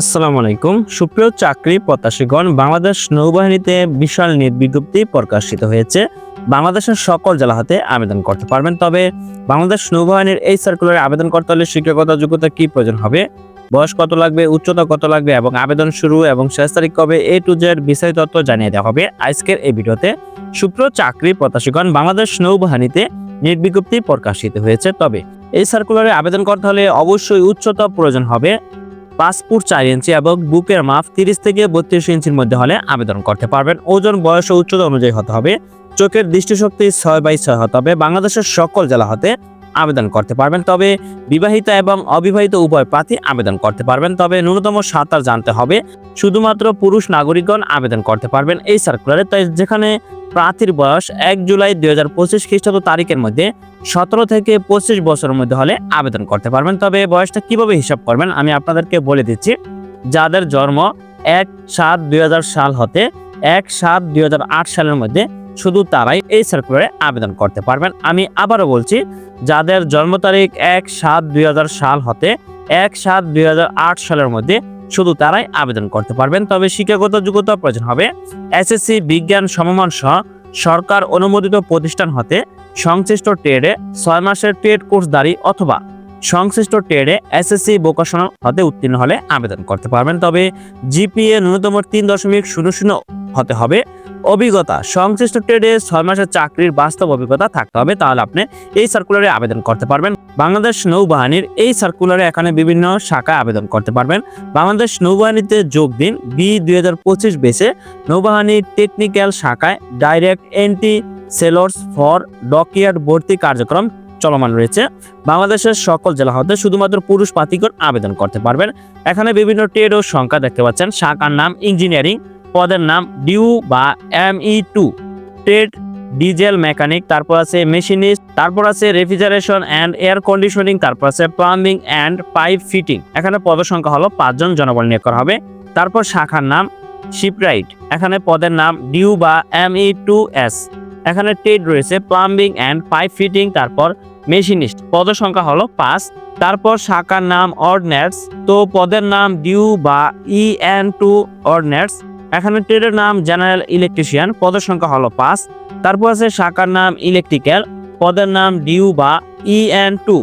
আসসালামু আলাইকুম। সুপ্রিয় চাকরি প্রত্যাশীগণ, বাংলাদেশ নৌবাহিনীতে বিশাল নিয়োগ বিজ্ঞপ্তি প্রকাশিত হয়েছে। বাংলাদেশের সকল জেলা হাতে আবেদন করতে পারবেন। তবে বাংলাদেশ নৌবাহিনীর এই সার্কুলারে আবেদন করতে হলে শিক্ষাগত যোগ্যতা কি প্রয়োজন হবে? বয়স কত লাগবে? উচ্চতা কত লাগবে? এবং আবেদন শুরু এবং শেষ তারিখ কবে? এ টু জেড বিস্তারিত তথ্য জানিয়ে দেওয়া হবে আজকের এই ভিডিওতে। সুপ্রিয় চাকরি প্রত্যাশীগণ, বাংলাদেশ নৌবাহিনীতে নিয়োগ বিজ্ঞপ্তি প্রকাশিত হয়েছে। তবে এই সার্কুলারে আবেদন করতে হলে অবশ্যই উচ্চতা প্রয়োজন হবে। পাঁচ ফুট চার ইঞ্চি এবং বুকের মাপ তিরিশ থেকে বত্রিশ ইঞ্চির মধ্যে হলে আবেদন করতে পারবেন। ওজন, বয়স ও উচ্চতা অনুযায়ী হতে হবে। চোখের দৃষ্টিশক্তি ছয় বাই ছয় হতে হবে। বাংলাদেশের সকল জেলা হতে আবেদন করতে পারবেন। তবে বিবাহিত এবং অবিবাহিত উভয় প্রার্থী আবেদন করতে পারবেন। তবে ন্যূনতম সাঁতার জানতে হবে। শুধুমাত্র পুরুষ নাগরিকগণ আবেদন করতে পারবেন এই সার্কুলারে তাই যেখানে প্রার্থীর বয়স এক জুলাই দুই হাজার পঁচিশ খ্রিস্টাব্দ তারিখের মধ্যে সতেরো থেকে পঁচিশ বছরের মধ্যে হলে আবেদন করতে পারবেন। তবে বয়সটা কীভাবে হিসাব করবেন আমি আপনাদেরকে বলে দিচ্ছি। যাদের জন্ম এক সাত দুই সাল হতে এক সাত দুই সালের মধ্যে শুধু তারাই এই সার্কুলারে আবেদন করতে পারবেন। আমি আবারও বলছি, যাদের জন্ম তারিখ এক সাত দুই সাল হতে এক সাত দুই সালের মধ্যে শুধু তারাই আবেদন করতে পারবেন। তবে শিক্ষাগত যোগ্যতা প্রয়োজন হবে। এসএসসি, বিজ্ঞান, সমমান সহ সরকার অনুমোদিত প্রতিষ্ঠান হতে সংশ্লিষ্ট ট্রেডে ছয় মাসের ট্রেড কোর্সধারী অথবা সংশ্লিষ্ট ট্রেডে এসএসসি ভোকেশনাল হতে উত্তীর্ণ হলে আবেদন করতে পারবেন। তবে জিপিএ ন্যূনতম তিন দশমিক শূন্য শূন্য হতে হবে। অভিজ্ঞতা। সংশ্লিষ্ট ট্রেডে ছয় মাসের চাকরির বাস্তব অভিজ্ঞতা থাকতে হবে, তাহলে আপনি এই সার্কুলারে আবেদন করতে পারবেন। বাংলাদেশ নৌবাহিনীর এই সার্কুলারে এখানে বিভিন্ন শাখায় আবেদন করতে পারবেন। বাংলাদেশ নৌবাহিনীতে যোগ দিন বি দুই হাজার পঁচিশ বেসে নৌবাহিনীর টেকনিক্যাল শাখায় direct entry sailors for dockyard ভর্তি কার্যক্রম চলমান রয়েছে। বাংলাদেশের সকল জেলা হতে শুধুমাত্র পুরুষ প্রার্থীগণ আবেদন করতে পারবেন। এখানে বিভিন্ন ট্রেড ও সংখ্যা দেখতে পাচ্ছেন। শাখার নাম ইঞ্জিনিয়ারিং পদের নাম ডিউ বা M E two. Trade diesel mechanic, তারপর আছে মেশিনিস্ট, তারপর আছে রেফ্রিজারেশন অ্যান্ড এয়ার কন্ডিশনিং, তারপর আছে প্লাম্বিং অ্যান্ড পাইপ ফিটিং। এখানে পদের সংখ্যা হলো পাঁচজন, জনবল নিয়োগ করা হবে। তারপর শাখার নাম শিপরাইট। এখানে পদের নাম ডিউ বা এম ই টু এস। এখানে ট্রেড রয়েছে, প্লাম্বিং অ্যান্ড পাইপ ফিটিং, তারপর মেশিনিস্ট। পদ সংখ্যা হলো পাঁচ। তারপর শাখার নাম অর্ডনেটস তো পদের নাম ডিউ বা ই এন টু অর্ডনেটস এখানে ট্রেডের নাম জেনারেল ইলেকট্রিশিয়ান, পদের সংখ্যা হলো পাঁচ। তারপর আছে শাখার নাম ইলেকট্রিক্যাল, পদের নাম ডিউ বা ই এন টু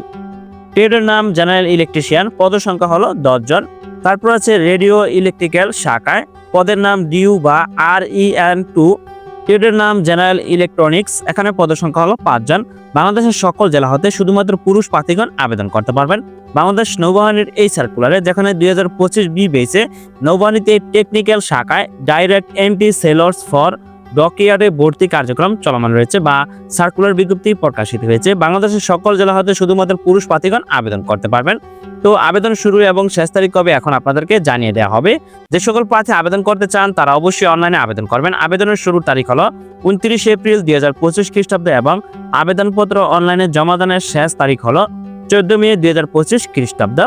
ট্রেডের নাম জেনারেল ইলেকট্রিশিয়ান, পদের সংখ্যা হলো দশজন। তারপর আছে রেডিও ইলেকট্রিক্যাল শাখায়, পদের নাম ডিউ বা আর ই এন টু ট্রেডের নাম জেনারেল ইলেকট্রনিক্স এখানে পদের সংখ্যা হলো পাঁচজন। বাংলাদেশের সকল জেলা হতে শুধুমাত্র পুরুষ প্রার্থীগণ আবেদন করতে পারবেন। বাংলাদেশ নৌবাহিনীর এই সার্কুলারে যেখানে দুই হাজার পঁচিশ বি বেসে নৌবাহিনীতে টেকনিক্যাল শাখায় ডাইরেক্ট এমপি সেলর্স ফর ডকইয়ার্ডে ভর্তি কার্যক্রম চলমান রয়েছে বা সার্কুলার বিজ্ঞপ্তি প্রকাশিত হয়েছে। বাংলাদেশের সকল জেলা হতে শুধুমাত্র পুরুষ প্রার্থীগণ আবেদন করতে পারবেন। তো আবেদন শুরু এবং শেষ তারিখ কবে এখন আপনাদেরকে জানিয়ে দেওয়া হবে। যে সকল প্রার্থী আবেদন করতে চান, তারা অবশ্যই অনলাইনে আবেদন করবেন। আবেদনের শুরুর তারিখ হলো উনত্রিশ এপ্রিল দুই হাজার পঁচিশ খ্রিস্টাব্দ এবং আবেদনপত্র অনলাইনে জমাদানের শেষ তারিখ হলো চোদ্দ মে দুই হাজার পঁচিশ খ্রিস্টাব্দ।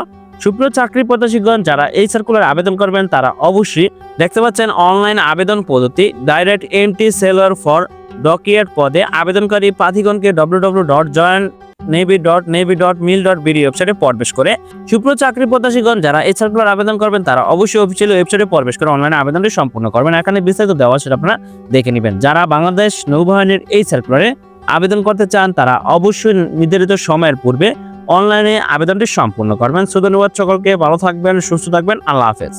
সুপ্রিয় চাকরি প্রত্যাশীগণ, যারা এই সার্কুলার আবেদন করবেন, তারা অবশ্যই দেখতে পাচ্ছেন অনলাইন আবেদন পদ্ধতি direct entry sailor for dockyard পদে আবেদনকারী প্রার্থীগণকে W W dot join navy dot navy dot mil dot BD ওয়েবসাইটে প্রবেশ করে। সুপ্রিয় চাকরি প্রত্যাশীগণ, যারা এই সার্কুলার আবেদন করবেন, তারা অবশ্যই অফিসিয়াল ওয়েবসাইটে প্রবেশ করে অনলাইনে আবেদনটি সম্পূর্ণ করবেন। এখানে বিস্তারিত দেওয়া সেটা আপনারা দেখে নেবেন। যারা বাংলাদেশ নৌবাহিনীর এই সার্কুলারে আবেদন করতে চান, তারা অবশ্যই নির্ধারিত সময়ের পূর্বে অনলাইনে আবেদনটি সম্পূর্ণ করবেন। সুধন্যবাদ সকলকে ভালো থাকবেন সুস্থ থাকবেন আল্লাহ হাফেজ।